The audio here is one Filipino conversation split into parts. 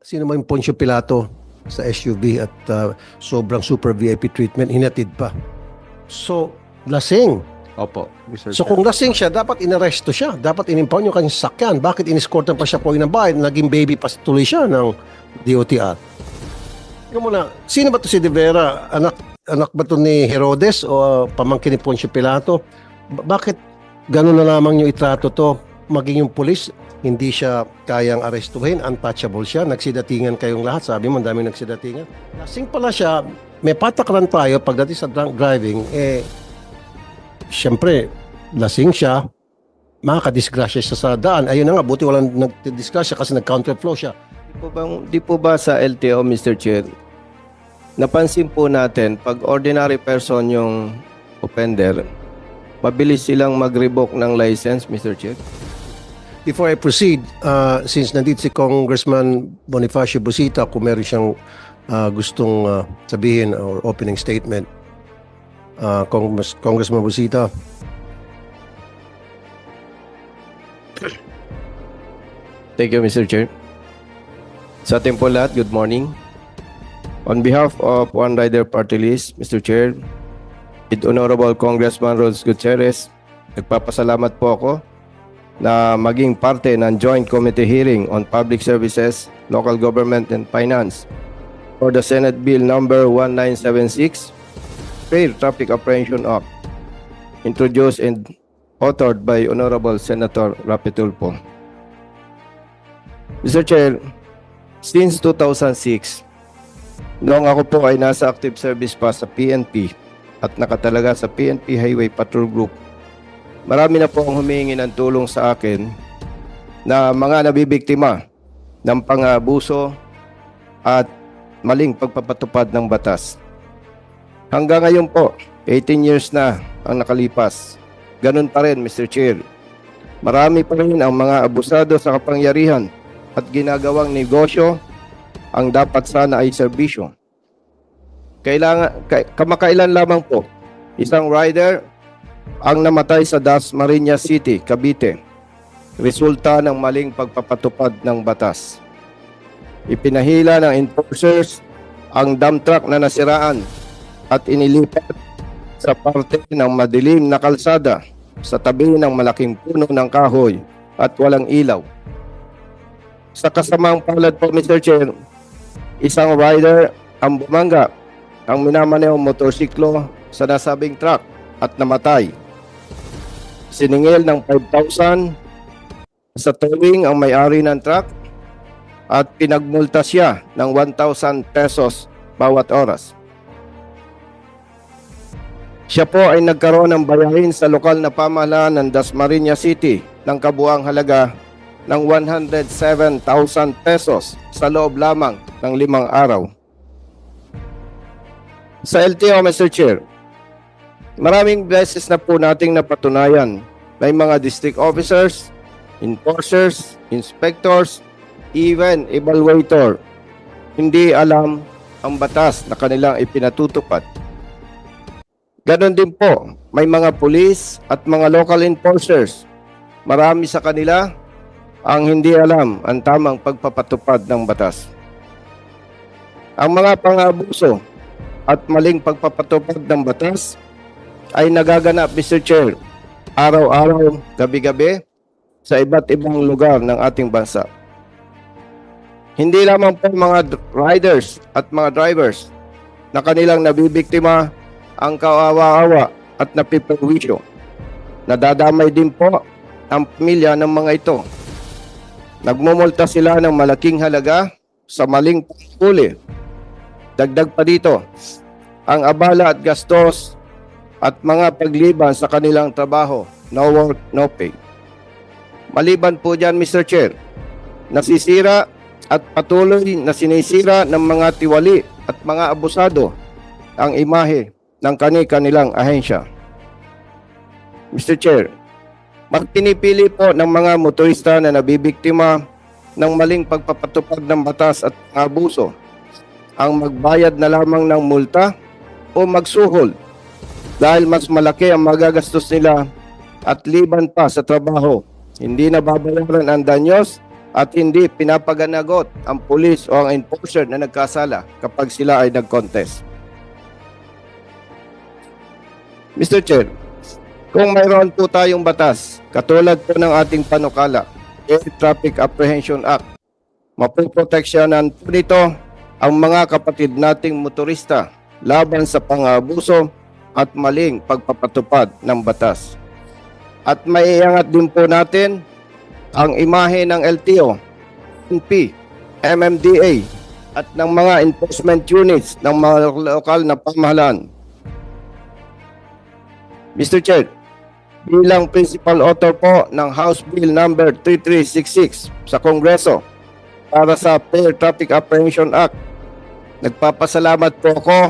Sino mo yung Poncio Pilato sa SUV at uh, sobrang super VIP treatment, hinatid pa. So, lasing. Opo, Mr. So kung lasing siya, dapat inaresto siya. Dapat inimpound yung kanyang sakyan. Bakit iniskortan pa siya po ng bahay? Naging baby pa tuloy siya ng DOTR. Tingnan mo na, sino ba to si De Vera? Anak, anak ba to ni Herodes o uh, pamangkin ni Poncio Pilato? Ba- bakit ganun na lamang yung itrato to? Maging yung pulis, hindi siya kayang arestuhin, untouchable siya, nagsidatingan kayong lahat, sabi mo, ang dami nagsidatingan. Lasing pala siya, may patakaran tayo pagdating sa drunk driving, eh, syempre, lasing siya, makakadisgrasya siya sa daan. Ayun na nga, buti walang nagdisgrasya kasi nag-counterflow siya. Di po, bang, di po ba sa LTO, Mr. Chair, napansin po natin, pag ordinary person yung offender, mabilis silang mag-revoke ng license, Mr. Chair? Before I proceed, uh, since nandito si Congressman Bonifacio Busita, kung meron siyang uh, gustong uh, sabihin or opening statement, uh, Congress, Congressman Busita. Thank you, Mr. Chair. Sa ating po lahat, good morning. On behalf of One Rider Party List, Mr. Chair, with Honorable Congressman Rose Gutierrez, nagpapasalamat po ako na maging parte ng Joint Committee Hearing on Public Services, Local Government and Finance for the Senate Bill Number 1976, Fair Traffic Apprehension Act, introduced and authored by Honorable Senator Rapi Tulfo. Mr. Chair, since 2006, noong ako po ay nasa active service pa sa PNP at nakatalaga sa PNP Highway Patrol Group, marami na po ang humingi ng tulong sa akin na mga nabibiktima ng pangabuso at maling pagpapatupad ng batas. Hanggang ngayon po, 18 years na ang nakalipas. Ganun pa rin, Mr. Chair. Marami pa rin ang mga abusado sa kapangyarihan at ginagawang negosyo ang dapat sana ay serbisyo. Kailangan, kamakailan lamang po, isang rider ang namatay sa Dasmariñas City, Cavite, resulta ng maling pagpapatupad ng batas. Ipinahila ng enforcers ang dump truck na nasiraan at inilipat sa parte ng madilim na kalsada sa tabi ng malaking puno ng kahoy at walang ilaw. Sa kasamang palad po, Mr. Chair, isang rider ang bumangga ang minamaneo motorsiklo sa nasabing truck at namatay. Siningil ng 5,000 sa towing ang may-ari ng truck at pinagmulta siya ng 1,000 pesos bawat oras. Siya po ay nagkaroon ng bayarin sa lokal na pamahalaan ng Dasmariñas City ng kabuang halaga ng 107,000 pesos sa loob lamang ng limang araw. Sa LTO, Mr. Chair, maraming beses na po nating napatunayan may mga district officers, enforcers, inspectors, even evaluator hindi alam ang batas na kanilang ipinatutupad. Ganon din po, may mga pulis at mga local enforcers. Marami sa kanila ang hindi alam ang tamang pagpapatupad ng batas. Ang mga pangabuso at maling pagpapatupad ng batas ay nagaganap, Mr. Chair, araw-araw, gabi-gabi sa iba't ibang lugar ng ating bansa. Hindi lamang po mga riders at mga drivers na kanilang nabibiktima ang kawawa-awa at napiperwisyo. Nadadamay din po ang pamilya ng mga ito. Nagmumulta sila ng malaking halaga sa maling huli. Dagdag pa dito, ang abala at gastos at mga pagliban sa kanilang trabaho, no work, no pay. Maliban po dyan, Mr. Chair, nasisira at patuloy na sinisira ng mga tiwali at mga abusado ang imahe ng kani-kanilang ahensya. Mr. Chair, magpinipili po ng mga motorista na nabibiktima ng maling pagpapatupad ng batas at abuso ang magbayad na lamang ng multa o magsuhol dahil mas malaki ang magagastos nila at liban pa sa trabaho. Hindi na babayaran ang danyos at hindi pinapaganagot ang pulis o ang enforcer na nagkasala kapag sila ay nag-contest. Mr. Chair, kung mayroon po tayong batas, katulad po ng ating panukala, Air Traffic Apprehension Act, mapoproteksyonan po nito ang mga kapatid nating motorista laban sa pangabuso at maling pagpapatupad ng batas. At maiangat din po natin ang imahe ng LTO, NP, MMDA at ng mga enforcement units ng mga lokal na pamahalaan. Mr. Chair, bilang principal author po ng House Bill number 3366 sa Kongreso para sa Fair Traffic Apprehension Act, nagpapasalamat po ako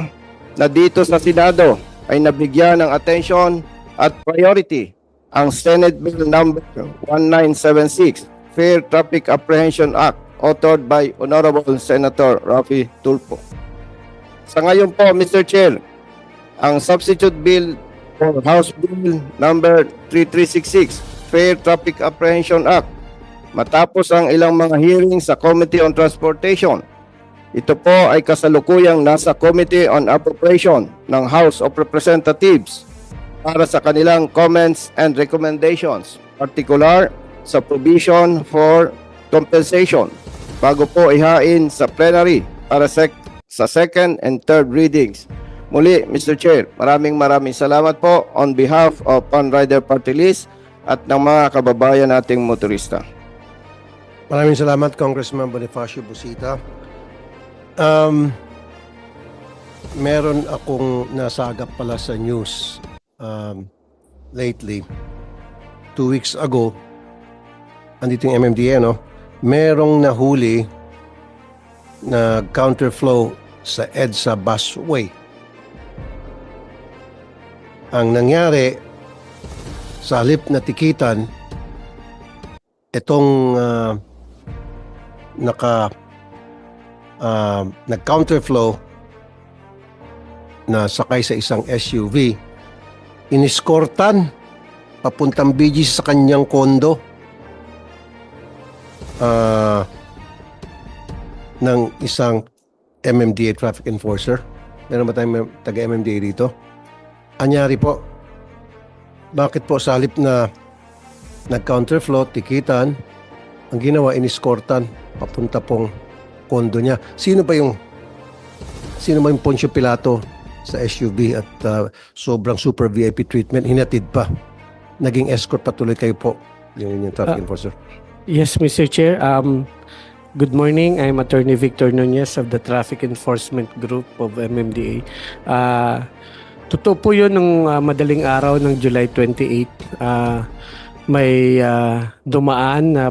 na dito sa Senado ay nabigyan ng atensyon at priority ang Senate Bill number 1976, Fair Traffic Apprehension Act, authored by Honorable Senator Rafi Tulfo. Sa ngayon po, Mr. Chair, ang substitute bill for House Bill number 3366, Fair Traffic Apprehension Act, matapos ang ilang mga hearing sa Committee on Transportation, ito po ay kasalukuyang nasa Committee on Appropriation ng House of Representatives para sa kanilang comments and recommendations, particular sa provision for compensation bago po ihain sa plenary para sec- sa second and third readings. Muli, Mr. Chair, maraming maraming salamat po on behalf of Panrider Party List at ng mga kababayan nating motorista. Maraming salamat, Congressman Bonifacio Busita. Um, meron akong nasagap pala sa news um, lately. Two weeks ago, andito yung MMDA, no? Merong nahuli na counterflow sa EDSA busway. Ang nangyari, sa halip na tikitan, itong ah, naka uh, nag-counterflow na sakay sa isang SUV, iniskortan papuntang BGC sa kanyang kondo ah, ng isang MMDA traffic enforcer. Meron ba tayong taga-MMDA dito? Anyari po, bakit po sa halip na nag-counterflow, tikitan, ang ginawa, iniskortan papunta pong kondo niya. Sino ba yung sino ba yung Poncio Pilato sa SUV at uh, sobrang super VIP treatment hinatid pa. Naging escort patuloy kayo po. Yun yung traffic Ah. enforcer. Yes, Mr. Chair. Um, good morning. I'm Attorney Victor Nunez of the Traffic Enforcement Group of MMDA. Uh, totoo po yun nung uh, madaling araw ng July 28. Uh, may uh, dumaan na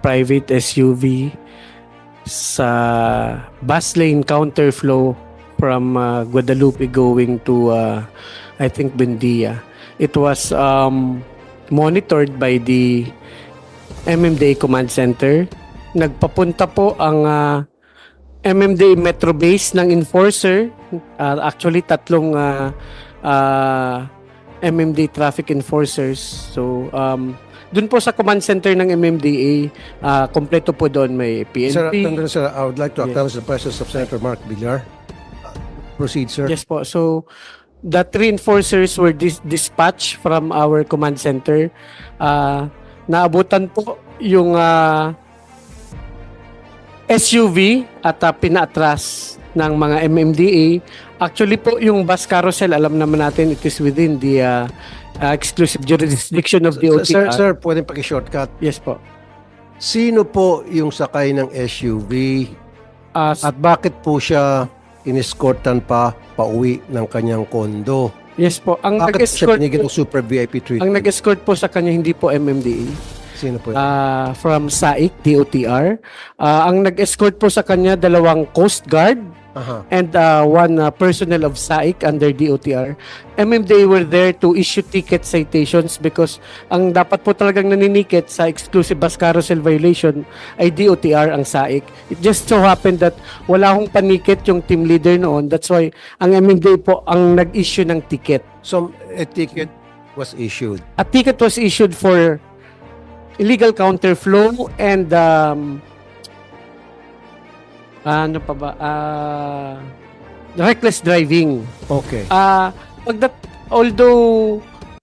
private SUV sa bus lane counterflow from uh, Guadalupe going to uh, I think Bendia. It was um, monitored by the MMDA Command Center. Nagpapunta po ang ah, MMDA Metro Base ng enforcer. Ah, actually, tatlong ah, ah, MMDA traffic enforcers. So, um, dun po sa command center ng MMDA, ah, kompleto po doon may Sir, PNP. Attorney, sir, I would like to Yes. acknowledge the presence of Senator Mark Villar. Uh, Proceed, sir. Yes po. So, the three enforcers were dis- dispatched from our command center. Ah, naabutan po yung ah, SUV at ah, pinaatras ng mga MMDA. Actually po, yung bus carousel, alam naman natin, it is within the ah, ah, exclusive jurisdiction of the OTR. Sir, sir, pwede paki-shortcut. Yes po. Sino po yung sakay ng SUV Ah, at bakit po siya iniskortan pa pauwi ng kanyang kondo? yes po. Ang Bakit siya nag-escort binigyan po, ng super VIP ang treatment? nag-escort po sa kanya hindi po MMDA. Sino po? uh, from SAIC, DOTR. Uh, ang nag-escort po sa kanya, dalawang Coast Guard Aha. and uh, one uh, personnel of SAIC under DOTR. MMDA were there to issue ticket citations because ang dapat po talagang naninikit sa exclusive bus carousel violation ay DOTR ang SAIC. It just so happened that wala akong panikit yung team leader noon. That's why ang MMDA po ang nag-issue ng ticket. So, a ticket was issued. A ticket was issued for illegal counterflow and um, ano pa ba? Ah, reckless driving. Okay. Ah, pagdat although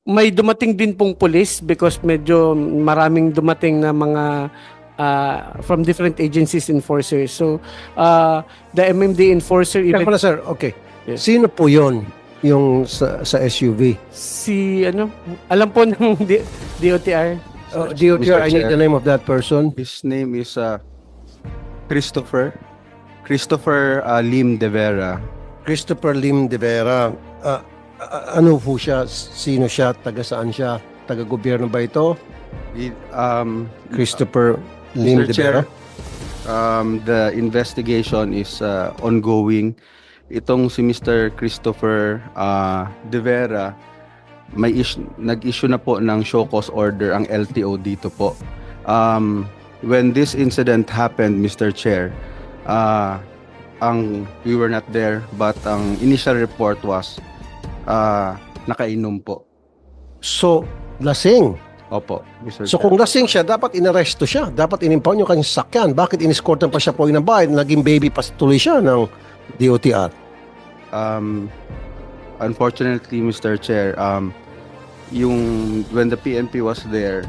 may dumating din pong police because medyo maraming dumating na mga ah, from different agencies enforcers. So, ah, the MMD enforcer Kaya even pala sir, okay. Yes. Sino po yon yung sa, sa SUV? si ano, alam po ng D- DOTR. Uh, DOTR, I need Chair. the name of that person. His name is uh, Christopher. Christopher uh, Lim De Vera. Christopher Lim de Vera. Ah, ano po siya? Sino siya? Taga saan siya? Taga gobyerno ba ito? Um, Christopher Lim Mr. de Chair, Vera? um, the investigation is uh, ongoing. Itong si Mr. Christopher uh, De Vera, may is- nag-issue na po ng show cause order ang LTO dito po. Um, when this incident happened, Mr. Chair, uh, ang we were not there but ang initial report was uh, nakainom po. So, lasing. Opo, Mr. So Chair. kung lasing siya, dapat inaresto siya. Dapat inimpound yung kanyang sakyan. Bakit iniskortan pa siya po ng bahay? Naging baby pa tuloy siya ng DOTR. um, unfortunately, Mr. Chair, um, yung when the PNP was there,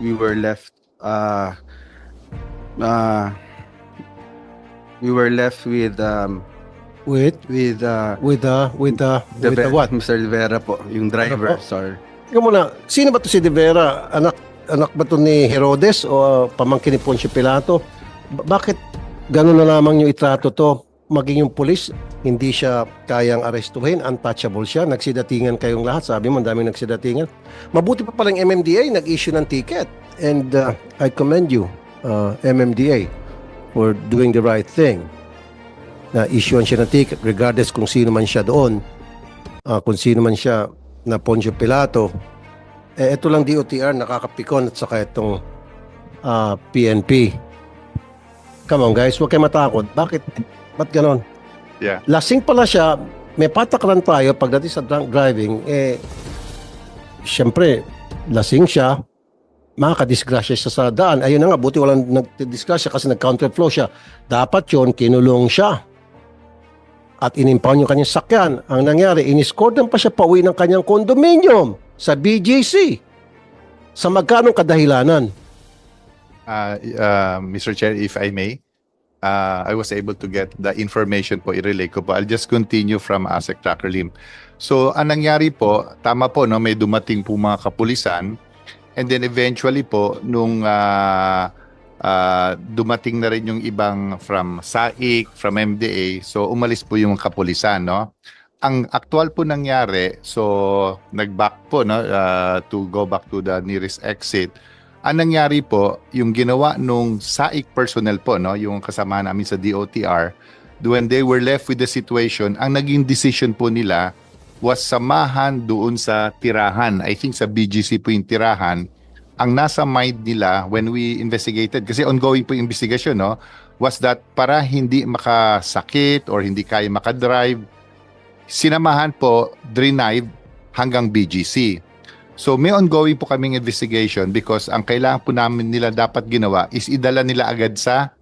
we were left. Uh, uh, we were left with um, With, with uh, with the, with the, the with the what? Mr. De Vera po, yung driver. Ano po? Sorry. Ikaw muna, sino ba to si De Vera? Anak, anak ba to ni Herodes o uh, pamangkin ni Poncio Pilato? Ba- bakit ganun na lamang yung itrato to? Maging yung pulis, hindi siya kayang arestuhin, untouchable siya, nagsidatingan kayong lahat, sabi mo, ang daming nagsidatingan. Mabuti pa palang MMDA, nag-issue ng ticket. And uh, I commend you, uh, MMDA, for doing the right thing. Na issuean siya ng ticket, regardless kung sino man siya doon, uh, kung sino man siya na Poncio Pilato, eh, ito lang DOTR nakakapikon at saka itong ah, PNP. Come on guys, huwag kayo matakot. Bakit? Ba't ganon? Yeah. Lasing pala siya, may patakaran tayo pagdating sa drunk driving, eh, syempre, lasing siya, makakadisgrasya siya sa daan. Ayun na nga, buti walang nagdisgrasya kasi nag-counterflow siya. Dapat yon kinulong siya at inimpound yung kanyang sakyan. Ang nangyari, iniskordan pa siya pauwi ng kanyang condominium sa BGC. Sa magkanong kadahilanan? Uh, uh, Mr. Chair, if I may, uh, I was able to get the information po, i-relay ko po. I'll just continue from ASEC Tracker Lim. So, ang nangyari po, tama po, no, may dumating po mga kapulisan and then eventually po, nung uh, uh, dumating na rin yung ibang from SAIC, from MDA, so umalis po yung kapulisan, no? Ang actual po nangyari, so nag-back po no, uh, to go back to the nearest exit. Ang nangyari po, yung ginawa nung SAIC personnel po, no, yung kasama namin sa DOTR, when they were left with the situation, ang naging decision po nila was samahan doon sa tirahan. I think sa BGC po yung tirahan. Ang nasa mind nila when we investigated, kasi ongoing po yung investigation, no, was that para hindi makasakit or hindi kaya makadrive, sinamahan po, drive hanggang BGC. So may ongoing po kaming investigation because ang kailangan po namin nila dapat ginawa is idala nila agad sa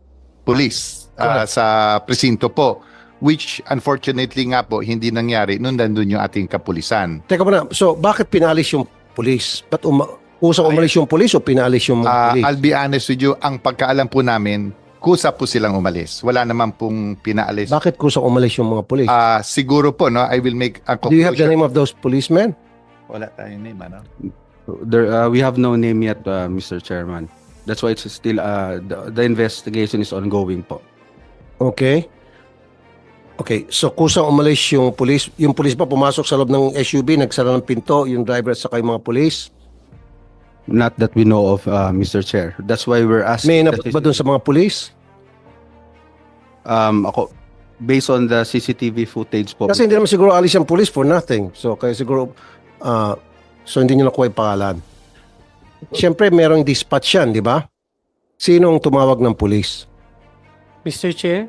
police, Correct. sa presinto po. Which unfortunately nga po hindi nangyari nung nandun yung ating kapulisan. Teka muna, so bakit pinalis yung pulis? Ba't uma- kusang umalis yung pulis o pinalis yung Ah, pulis? I'll be honest with you, ang pagkaalam po namin, kusa po silang umalis. Wala naman pong pinaalis. Bakit kusang umalis yung mga pulis? Ah, siguro po, no, I will make a Do you have the conclusion. name of those policemen? Wala tayong name, ano? There, uh, we have no name yet, uh, Mr. Chairman. That's why it's still uh, the, the investigation is ongoing po. Okay. Okay, so kusang umalis yung pulis. Yung pulis ba pumasok sa loob ng SUV, nagsara ng pinto, yung driver at saka yung mga pulis? Not that we know of, uh, Mr. Chair. That's why we're asking. May inabot ba dun sa mga pulis? Um, ako, based on the CCTV footage po. Kasi hindi naman siguro alis yung pulis for nothing. So, kaya siguro, ah, so hindi nyo nakuha yung pangalan. Siyempre, merong dispatch yan, di ba? Sino ang tumawag ng pulis? Mr. Chair?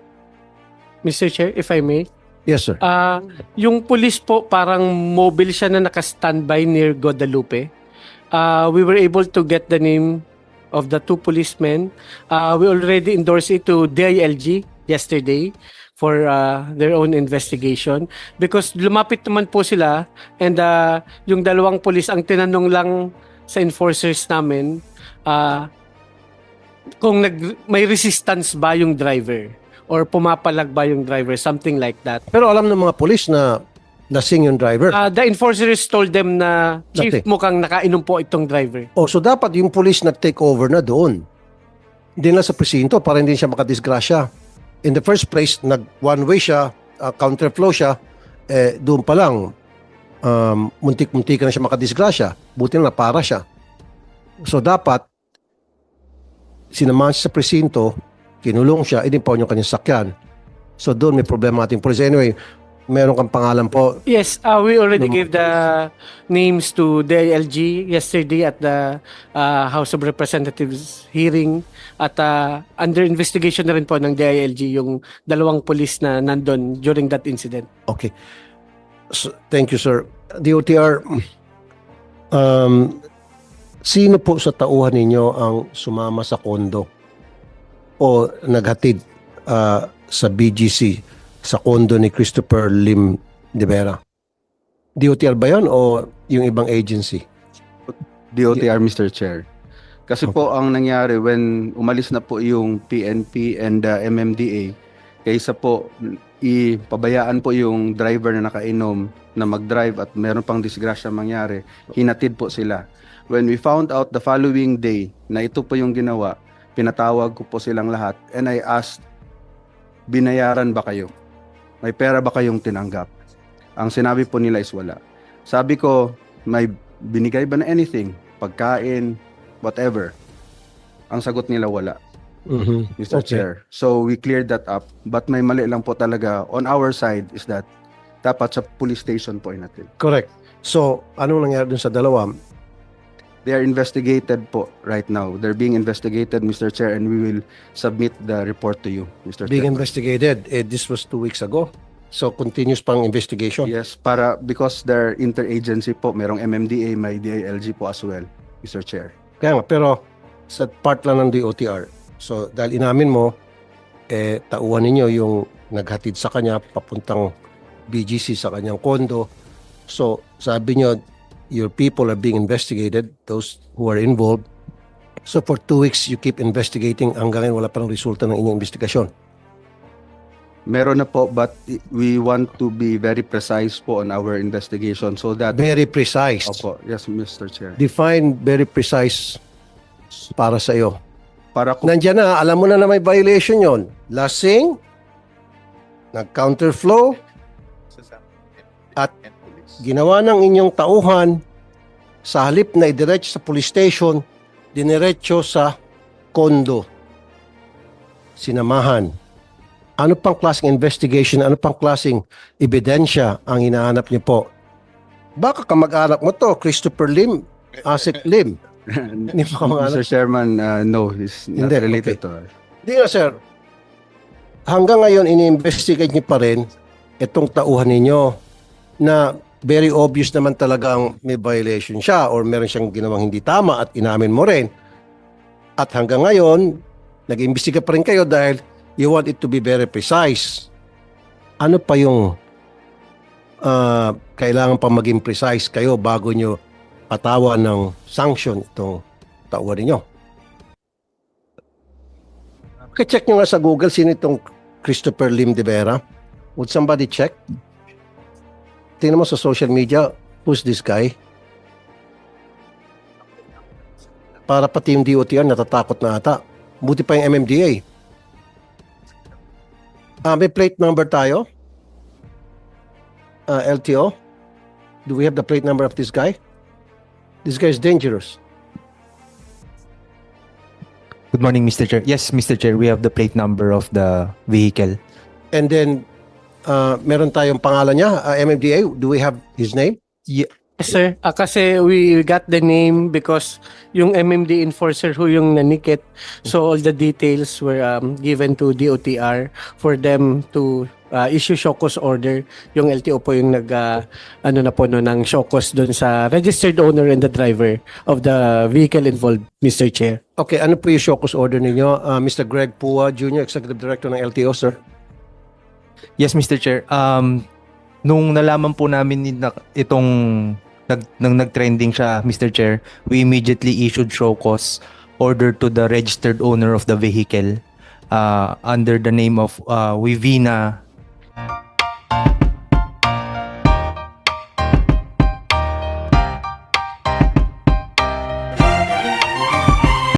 Mr. Chair, if I may. Yes, sir. Ah, yung police po parang mobile siya na naka-standby near Guadalupe. Ah, we were able to get the name of the two policemen. Uh, we already endorsed it to DILG yesterday for uh, their own investigation because lumapit naman po sila and uh, yung dalawang police ang tinanong lang sa enforcers namin uh, kung nag, may resistance ba yung driver or pumapalag ba yung driver, something like that. Pero alam ng mga polis na lasing yung driver. Uh, the enforcers told them na, Chief, Dati. mukhang nakainom po itong driver. Oh, so dapat yung police nag-take over na doon. Hindi na sa presinto para hindi siya makadisgrasya. In the first place, nag one way siya, uh, counterflow siya, eh, doon pa lang, um, muntik-muntik na siya makadisgrasya. Buti na para siya. So dapat, sinamahan siya sa presinto, kinulong siya, inimpaw niyo kanyang sakyan. So doon may problema ating police. Anyway, meron kang pangalan po. Yes, uh, we already gave the names to DILG yesterday at the uh, House of Representatives hearing at uh, under investigation na rin po ng DILG yung dalawang police na nandun during that incident. Okay. So, thank you, sir. DOTR, um, sino po sa tauhan ninyo ang sumama sa kondo o naghatid ah, sa BGC sa kondo ni Christopher Lim de Vera? DOTR ba yun o yung ibang agency? DOTR, Mr. Chair. Kasi po ang nangyari when umalis na po yung PNP and uh, MMDA, kaysa po ipabayaan po yung driver na nakainom na mag-drive at meron pang disgrasya mangyari, hinatid po sila. When we found out the following day na ito po yung ginawa, pinatawag ko po silang lahat and I asked, binayaran ba kayo? May pera ba kayong tinanggap? Ang sinabi po nila is wala. Sabi ko, may binigay ba na anything? Pagkain, whatever. Ang sagot nila wala, Mhm. Mr. Okay. Chair. So we cleared that up. But may mali lang po talaga on our side is that dapat sa police station po natin. Correct. So, anong nangyari dun sa dalawa? They are investigated po right now. They're being investigated, Mr. Chair, and we will submit the report to you, Mr. Being Chair. investigated. Eh, this was two weeks ago. So, continuous pang investigation. Yes, para because they're interagency po, merong MMDA, may DILG po as well, Mr. Chair. Kaya nga, pero sa part lang ng DOTR. So, dahil inamin mo, eh, tauhan ninyo yung naghatid sa kanya papuntang BGC sa kanyang kondo. So, sabi nyo, your people are being investigated, those who are involved. So, for two weeks, you keep investigating hanggang ngayon wala pa ng resulta ng inyong investigasyon. Meron na po, but we want to be very precise po on our investigation so that... Very precise. Opo, yes, Mr. Chair. Define very precise para sa iyo. Para ko, Nandiyan na, alam mo na na may violation yon. Lasing, nag-counterflow, At ginawa ng inyong tauhan sa halip na idiretso sa police station, diniretso sa kondo. Sinamahan. Ano pang klaseng investigation, ano pang klaseng ebidensya ang hinahanap niyo po? Baka kamag-anak mo to, Christopher Lim, Asik Lim. Hindi kamag-anak. Mr. Chairman, uh, no, it's not Hindi, related to us. Hindi nga, sir. Hanggang ngayon, ini-investigate niyo pa rin itong tauhan ninyo na very obvious naman talagang may violation siya or meron siyang ginawang hindi tama at inamin mo rin. At hanggang ngayon, nag-imbestiga pa rin kayo dahil you want it to be very precise. Ano pa yung ah, kailangan pa maging precise kayo bago nyo patawan ng sanction itong tauhan ninyo? Check nyo nga sa Google sino itong Christopher Lim de Vera. Would somebody check? Tingnan mo sa social media, who's this guy? Para pati yung DOTR natatakot na ata. Buti pa yung MMDA. Ah, may plate number tayo? Ah, LTO? Do we have the plate number of this guy? This guy is dangerous. Good morning, Mr. Chair. Yes, Mr. Chair, we have the plate number of the vehicle. And then, uh, meron tayong pangalan niya, uh, MMDA. Do we have his name? Ye- Yes, sir. Ah, kasi we got the name because yung MMD enforcer who yung nanikit. So all the details were um, given to DOTR for them to uh, issue cause order. Yung LTO po yung nag ah, ano na po no ng cause doon sa registered owner and the driver of the vehicle involved, Mr. Chair. Okay, ano po yung cause order ninyo? Ah, Mr. Greg Pua Jr., Executive Director ng LTO, sir. Yes, Mr. Chair. Um, nung nalaman po namin na, itong nag, nang nag-trending siya, Mr. Chair, we immediately issued show cause order to the registered owner of the vehicle uh, under the name of uh, Wivina